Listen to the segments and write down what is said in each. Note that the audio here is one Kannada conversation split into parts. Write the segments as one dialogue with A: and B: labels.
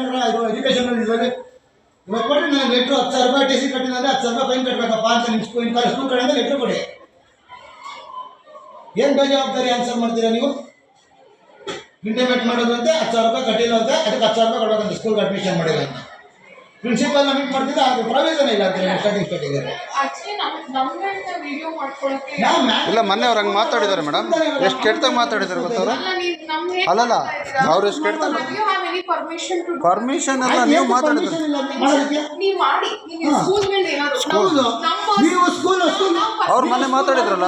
A: ನೋಡ್ರ ಇದು ಎಜುಕೇಶನ್ ಇದ್ರಲ್ಲಿ ಇವಾಗ ಕೊಟ್ಟು ನಾನು ಲೆಟ್ರು ಹತ್ತು ಸಾವಿರ ರೂಪಾಯಿ ಟಿ ಸಿ ಕಟ್ಟಿಲ್ಲ ಅಂದರೆ ಹತ್ತು ಸಾವಿರ ರೂಪಾಯಿ ಫೈನ್ ಕಟ್ಟಬೇಕಪ್ಪ ಅಂತ ನಿಮ್ಮ ಸ್ಕೂಲ್ ಸ್ಕೂಲ್ ಕಡೆಯಿಂದ ಲೆಟ್ರು ಕೊಡಿ. ಏನು ಬೇಜವಾಬ್ದಾರಿ ಆನ್ಸರ್ ಮಾಡ್ತೀರಾ ನೀವು? ಇಂಟಿಮೇಟ್ ಮಾಡೋದು ಅಂತ, ಹತ್ತು ಸಾವಿರ ರೂಪಾಯಿ ಕಟ್ಟಿಲ್ಲ ಅಂತ, ಅದಕ್ಕೆ ಹತ್ತು ಸಾವಿರ ರೂಪಾಯಿ ಕೊಡಬೇಕಂತ ಸ್ಕೂಲ್ಗೆ ಅಡ್ಮಿಷನ್ ಮಾಡಿಲ್ಲ ಅಂತ ಪ್ರಿನ್ಸಿಪಲ್ನ ನಮಗೆ ಮಾಡ್ತಿದ್ದ ಅದು ಪ್ರವೇಶನ ಇಲ್ಲ ಅಂತ ಸ್ಟಾರ್ಟಿಂಗ್ ಸ್ಟಾರ್ಟಿಂಗ್
B: ಇಲ್ಲ ಮೊನ್ನೆ ಅವ್ರು ಹಂಗೆ ಮಾತಾಡಿದ್ದಾರೆ ಮೇಡಮ್. ಎಷ್ಟು ಕೆಟ್ಟದಾಗ ಮಾತಾಡಿದ್ದಾರೆ ಗೊತ್ತವ್ರು
C: ಅಲ್ಲ ನೀವ್ ನಮ್ಗೆ
B: ಅಲ್ಲಲ್ಲ, ಅವ್ರು ಎಷ್ಟು
C: ಹ್ಯಾವ್ ಪರ್ಮಿಷನ್
B: ಅಲ್ಲ ನೀವು ಮಾತಾಡಿದ್ರೆ. ಅವ್ರು ಮೊನ್ನೆ ಮಾತಾಡಿದ್ರಲ್ಲ?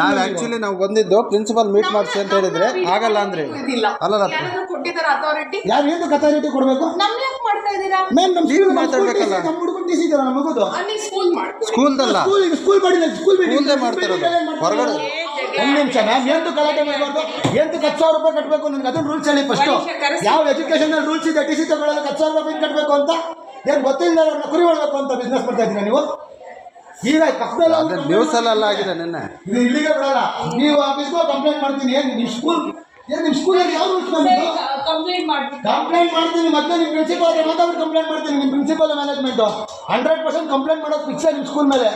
B: ನಾವು ಆ್ಯಕ್ಚುಲಿ ನಾವು ಬಂದಿದ್ದು ಪ್ರಿನ್ಸಿಪಲ್ ಮೀಟ್ ಮಾಡಿಸಿ ಅಂತ ಹೇಳಿದ್ರೆ ಆಗಲ್ಲ ಅಂದ್ರೆ. ಅಲ್ಲಲ್ಲ.
C: ಕೊಟ್ಟಿದ್ದಾರೆ ಅಥಾರಿಟಿ
A: ಯಾರು ಏನು ಕಥಾರಿಟಿ ಕೊಡಬೇಕು?
C: ನಮ್ಗೆ ಯಾಕೆ ಮಾಡ್ತಾ ಇದ್ದೀರಾ?
A: ಮ್ಯಾಮ್ ನಮ್ಮ
B: ನೀವು
A: ಸ್ಕೂಲ್
B: ಮಾತಾಡ್ಬೇಕಲ್ಲ.
A: ನಮ್ಮ ಹುಡುಗನ ಟಿ ಸಿ ಇದೆಯಲ್ಲ ನಮ್ಮ ಮಗುದು
C: ಅಲ್ಲಿ ಸ್ಕೂಲ್ ಮಾಡ್ಕೊಳ್ಳಿ
B: ಸ್ಕೂಲ್ದಲ್ಲ.
A: ಸ್ಕೂಲ್ ಸ್ಕೂಲ್ ಮಾಡಿಲ್ಲ ಸ್ಕೂಲ್
B: ಮುಂದೆ ಮಾಡ್ತಿರೋದು. ಹೊರಗಡೆ.
A: ಒಂದು ನಿಮಿಷ ಮ್ಯಾಮ್ ಎಂತ ಗಲಾಟೆ ಮಾಡಬಾರ್ದು. ಎಂತ ಹತ್ತು ಸಾವಿರ ರೂಪಾಯಿ ಕಟ್ಟಬೇಕು ನನಗೆ. ಅದನ್ನ ರೂಲ್ಸ್ ಹೇಳಿ ಫಸ್ಟ್ ಯಾವ ಎಜುಕೇಶನ್ ರೂಲ್ಸ್ ಇದೆ ಟಿ ಸಿ ತಗೊಳ್ಳೋದಕ್ಕೆ ಹತ್ತು ಸಾವಿರ ರೂಪಾಯಿ ಕಟ್ಟಬೇಕು ಅಂತ? ಏನು ಗೊತ್ತಿಲ್ಲ ಅವ್ರನ್ನ ಕುರಿ ಮಾಡಬೇಕು ಅಂತ ಬಿಸ್ನೆಸ್ ಮಾಡ್ತಾ ಇದ್ದೀರಾ ನೀವು? ಈಗ ಪಕ್ಕದಲ್ಲಿ
B: ಅದೇ ನ್ಯೂಸಲ್ಲೆಲ್ಲ ಆಗಿದೆ ನಿನ್ನೆ.
A: ಇದು ಇಲ್ಲಿಗೆ ಬಿಡಲ್ಲ ನೀವು ಆಫೀಸ್ಗೆ ಕಂಪ್ಲೇಂಟ್ ಮಾಡ್ತೀನಿ. ಏನು ನಿಮ್ಮ ಸ್ಕೂಲ್ ಏನು ನಿಮ್ಮ ಸ್ಕೂಲಲ್ಲಿ ಯಾವ ರೂಲ್ಸ್ ಬಂದಿದ್ದು
C: ಕಂಪ್ಲೇಂಟ್ ಮಾಡ್ತೀನಿ
A: ಕಂಪ್ಲೇಂಟ್ ಮಾಡ್ತೀನಿ ಮತ್ತೆ ನಿಮ್ಮ ಪ್ರಿನ್ಸಿಪಾಲ್ ಹತ್ರ ಮಾತಾಡಿ ಕಂಪ್ಲೇಂಟ್ ಮಾಡ್ತೀನಿ. ನಿಮ್ಮ principal management hundred percent complaint ಮಾಡೋದು ಫಿಕ್ಸ್ ನಿಮ್ಮ ಸ್ಕೂಲ್ ಮೇಲೆ.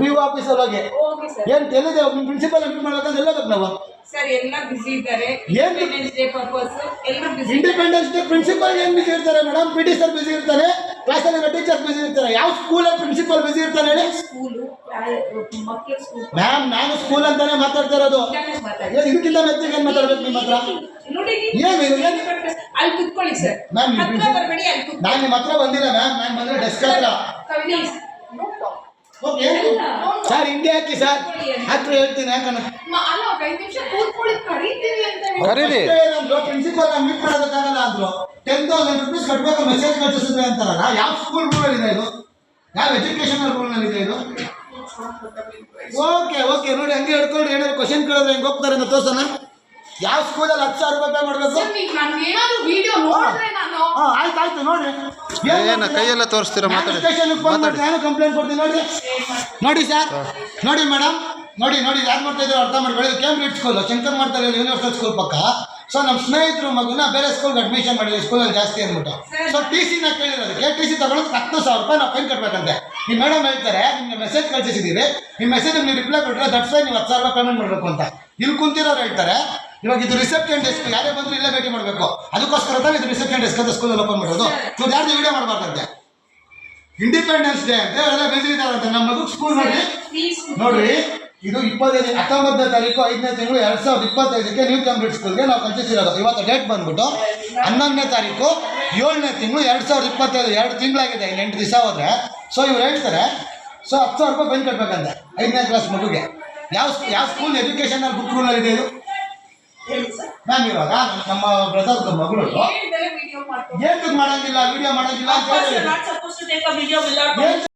A: ಬಿ ಒ ಆಫೀಸಲ್ಲಿ ಹೋಗಿ
C: ಓಕೆ ಸರ್
A: ಏನು ಎಲ್ಲಿದೆ ನಿಮ್ಮ ಪ್ರಿನ್ಸಿಪಾಲ್ ಮೀಟ್ ಮಾಡ್ಬೇಕಂದ್ರೆ ಎಲ್ಲ ಬೇಕು ನಾವು
C: ಸರ್ ಎಲ್ಲ ಬಿಸಿ ಇದ್ದಾರೆ.
A: ಏನ್
C: ಇಂಡಿಪೆಂಡೆನ್ಸ್ ಡೇ ಪರ್ಪಸ್ ಎಲ್ಲ ಬಿಸಿ
A: ಇಂಡಿಪೆಂಡೆನ್ಸ್ ಡೇ ಪ್ರಿನ್ಸಿಪಾಲ್ ಏನು ಬಿಸಿ ಇರ್ತಾರೆ madam P T sir busy ಇರ್ತಾನೆ. ಕ್ಲಾಸಲ್ಲಿರೋ ಟೀಚರ್ಸ್ ಬಿಸಿ ಇರ್ತಾರೆ. ಯಾವ ಸ್ಕೂಲಲ್ಲಿ ಪ್ರಿನ್ಸಿಪಲ್ ಬಿಸಿ ಇರ್ತಾನೆ ಹೇಳಿ?
C: ಸ್ಕೂಲು ಮಕ್ಕಳ ಸ್ಕೂಲ್
A: ಮ್ಯಾಮ್ ನಾನು ಸ್ಕೂಲ್ ಅಂತಾನೆ ಮಾತಾಡ್ತಾ ಇರೋದು. ಏನು ಇದಕ್ಕಿಂತ ಮೆಚ್ಚಿಗೆ ಏನು ಮಾತಾಡ್ಬೇಕು ನಿಮ್ಮ ಹತ್ರ? ಏನು ಏನು?
C: ಅಲ್ಲಿ ಕುತ್ಕೊಳ್ಳಿ ಸರ್
A: ಮ್ಯಾಮ್ ನಾನು ನಿಮ್ಮ ಹತ್ರ ಬಂದಿಲ್ಲ ಮ್ಯಾಮ್ ನಾನು ಬಂದ್ರೆ ಡೆಸ್ಕ್ ಹತ್ರ. ಓಕೆ ಸರ್ ಹಿಂದೆ ಹಾಕಿ ಸರ್ ಹತ್ರ ಹೇಳ್ತೀನಿ
C: ಹೇಳಿ.
B: ಕರೀರಿ.
A: ಪ್ರಿನ್ಸಿಪಲ್ ಮೀಟ್ ಮಾಡೋದಕ್ಕಾಗಲ್ಲ ಅಂದ್ರು. ಟೆನ್ ತೌಸಂಡ್ ರುಪೀಸ್ ಕಟ್ಬೇಕು ಮೆಸೇಜ್ ಕಳಿಸಿದ್ರೆ ಅಂತಾರಲ್ಲ. ಯಾವ ಸ್ಕೂಲ್ ರೂಲ್ ಇದೆ ಇದು? ಯಾವ ಎಜುಕೇಶನಲ್ ರೂಲ್ ಇದೆ ಇದು? ಓಕೆ ಓಕೆ ನೋಡಿ ಹಂಗೆ ಹಿಡ್ಕೊಂಡು ಏನಾದ್ರು ಕ್ವಶನ್ ಕೇಳಿದ್ರೆ ಹೆಂಗೆ ಹೋಗ್ತಾರೆ ಅಂತ ತೋರ್ಸೋಣ. ಯಾವ ಸ್ಕೂಲಲ್ಲಿ ಹತ್ತು ಸಾವಿರ ರೂಪಾಯಿ ಪೇ ಮಾಡಬೇಕು?
C: ಸರ್, ನೀವ್ ನನ್ಗೆ ಏನಾದ್ರು ವಿಡಿಯೋ ನೋಡಿದ್ರೆ ನಾನು
A: ಹಾಂ ಆಯ್ತು ಆಯ್ತು ನೋಡ್ರಿ.
B: ಏನು ಕೈಯೆಲ್ಲ ತೋರಿಸ್ತೀರಾ ಮಾತಾಡಿ. ಮಾತಾಡಿ.
A: ನಾನು ಕಂಪ್ಲೇಂಟ್ ಕೊಡ್ತೀನಿ ನೋಡಿ ನೋಡಿ ಸರ್ ನೋಡಿ ಮೇಡಮ್ ನೋಡಿ ನೋಡಿ ಯಾರು ಮಾಡ್ತಾ ಇದ್ದಾರೆ ಅರ್ಥ ಮಾಡ್ಕೊಳ್ಳಿ. ಕೇಂಬ್ರಿಡ್ಜ್ ಸ್ಕೂಲ್ ಶಂಕರ್ ಮಾಡ್ತಾರೆ ಯೂನಿವರ್ಸಲ್ ಸ್ಕೂಲ್ ಪಕ್ಕ. ಸೊ ನಮ್ಮ ಸ್ನೇಹಿತರು ಮಗುನ ಬೇರೆ ಸ್ಕೂಲ್ಗೆ ಅಡ್ಮಿಷನ್ ಮಾಡಿದ್ವಿ ಸ್ಕೂಲಲ್ಲಿ ಜಾಸ್ತಿ ಅಂದ್ಬಿಟ್ಟು. ಸೊ ಟಿ ಸಿನ ಕೇಳಿರೋದಕ್ಕೆ ಟಿ ಸಿ ತಗೊಳೋದು ಹತ್ತು ಸಾವಿರ ರೂಪಾಯಿ ನಾವು ಫೈನ್ ಕಟ್ಬೇಕಂತೆ. ನೀವು ಮೇಡಮ್ ಹೇಳ್ತಾರೆ ನಿಮಗೆ ಮೆಸೇಜ್ ಕಳಿಸಿದ್ದೀವಿ ನಿಮ್ಮ ಮೆಸೇಜ್ ನೀವು ರಿಪ್ಲೈ ಕೊಟ್ಟರೆ ದಟ್ಸ್ ವೈ ನೀವು ಹತ್ತು ಸಾವಿರ ರೂಪಾಯಿ ಪೇಮೆಂಟ್ ಮಾಡಬೇಕು ಅಂತ. ಇಲ್ಲಿ ಕುಂತಿರೋರು ಹೇಳ್ತಾರೆ ಇವಾಗ ಇದು ರಿಸೆಪ್ಷನ್ ಡೆಸ್ಕ್ ಯಾರೇ ಬಂದ್ರೆ ಇಲ್ಲೇ ಭೇಟಿ ಮಾಡಬೇಕು. ಅದಕ್ಕೋಸ್ಕರ ತಾನೇ ಇದು ರಿಸೆಪ್ಷನ್ ಡೆಸ್ಕ್ ಅಂತ ಸ್ಕೂಲಲ್ಲಿ ಓಪನ್ ಮಾಡೋದು. ಇವ್ರು ಯಾರ್ದು ವಿಡಿಯೋ ಮಾಡಬಾರ್ದಂತೆ? ಇಂಡಿಪೆಂಡೆನ್ಸ್ ಡೇ ಅಂತ ಎಲ್ಲ ಬಿಸಿ ಇದ್ದಾರಂತೆ ನಮ್ಮ ಮಗು ಸ್ಕೂಲ್ ನೋಡಿ. ನೋಡ್ರಿ ಇದು ಇಪ್ಪತ್ತೈದು ಹತ್ತೊಂಬತ್ತನೇ ತಾರೀಕು ಐದನೇ ತಿಂಗಳು ಎರಡ್ ಸಾವಿರದ ಇಪ್ಪತ್ತೈದಕ್ಕೆ ನ್ಯೂ ಕಂಪ್ಲೀಟ್ ಸ್ಕೂಲ್ಗೆ ನಾವು ಕಲ್ಪಿಸಿರೋದು ಇವತ್ತು ಡೇಟ್ ಬಂದ್ಬಿಟ್ಟು ಹನ್ನೊಂದನೇ ತಾರೀಕು ಏಳನೇ ತಿಂಗಳು ಎರಡು ಸಾವಿರದ ಇಪ್ಪತ್ತೈದು ಎರಡು ತಿಂಗಳಾಗಿದೆ ಇನ್ನು ಎಂಟು ದಿವಸ ಹೋದ್ರೆ. ಸೊ ಇವ್ರು ಹೇಳ್ತಾರೆ ಸೊ ಹತ್ತು ಸಾವಿರ ರೂಪಾಯಿ ಬಂದು ಕಟ್ಬೇಕಂತೆ ಐದನೇ ಕ್ಲಾಸ್ ಮಗುಗೆ. ಯಾವ ಯಾವ ಸ್ಕೂಲ್ ಎಜುಕೇಷನಲ್ ಬುಕ್ ರೂಲ್ ಇದೆ ಇದು? ಮ್ಯಾಮ್ ಇವಾಗ ನಮ್ಮ ಬ್ರದರ್ ಮಗಳು
C: ಹೇಳಿದರೆ ವಿಡಿಯೋ ಮಾಡ್ಕೊಂಡು
A: ಏನ್ ಮಾಡಂಗಿಲ್ಲ ವಿಡಿಯೋ ಮಾಡಂಗಿಲ್ಲ ಅಂತ ಹೇಳಿ